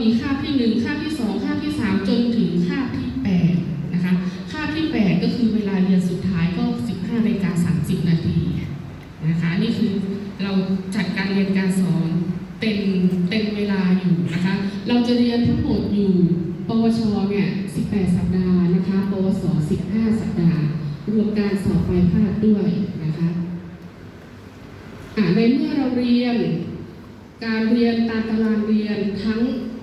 มีคาบที่หนึ่งคาบที่สองคาบที่สามจนถึงคาบที่แปดนะคะคาบที่แปดก็คือเวลาเรียนสุดท้ายก็15นาฬิกา30นาทีนะคะนี่คือเราจัดการเรียนการสอนเต็มเต็มเวลาอยู่นะคะ เราจะเรียนทั้งหมดอยู่ ปวชเนี่ย18สัปดาห์นะคะ ปวส15สัปดาห์รวมการสอบปลายภาคด้วยนะคะในเมื่อเราเรียนการเรียนตามตารางเรียนทั้ง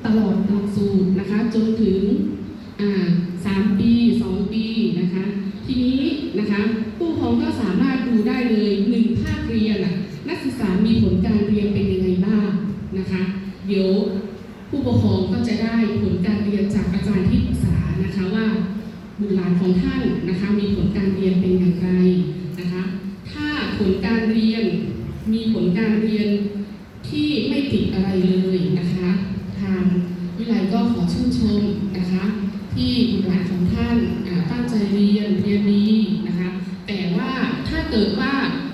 ตลอดหลักสูตรนะคะจนถึงอ่าสามปีสองปีนะคะทีนี้นะคะผู้ปกครองก็สามารถดูได้เลยหนึ่งภาคเรียนนักศึกษามีผลการเรียนเป็นยังไงบ้างนะคะเดี๋ยวผู้ปกครองก็จะได้ผลการเรียนจากอาจารย์ที่ปรึกษานะคะว่าบุตรหลานของท่านนะคะมีผลการเรียนเป็นอย่างไรนะคะถ้าผลการเรียนมีผลการเรียนที่ไม่ติดอะไรเลยนะคะ ทางวิไลก็ขอ ชื่นชมนะคะ ที่บุตรหลานของท่านตั้งใจเรียนเรียนดีนะคะ แต่ว่าถ้าเกิดว่า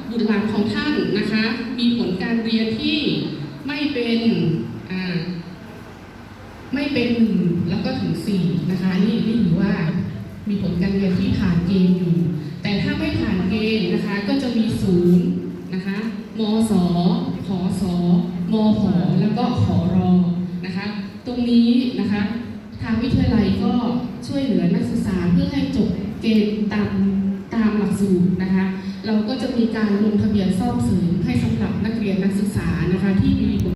บุตรหลานของท่านนะคะ มีผลการเรียนที่ไม่เป็นไม่เป็นหนึ่งแล้วก็ถึงสี่นะคะนี่นี่ถือว่ามีผลการเรียนที่ผ่านเกณฑ์อยู่ แต่ถ้าไม่ผ่านเกณฑ์นะคะก็จะมีศูนย์นะคะมสขอสมผแล้วก็ขอรอนะคะ ตรงนี้นะคะทางวิทยาลัยก็ช่วยเหลือนักศึกษาเพื่อให้จบเกณฑ์ตามตามหลักสูตรนะคะ เราก็จะมีการลงทะเบียนซ่อมเสริมให้สำหรับนักเรียนนักศึกษานะคะที่มี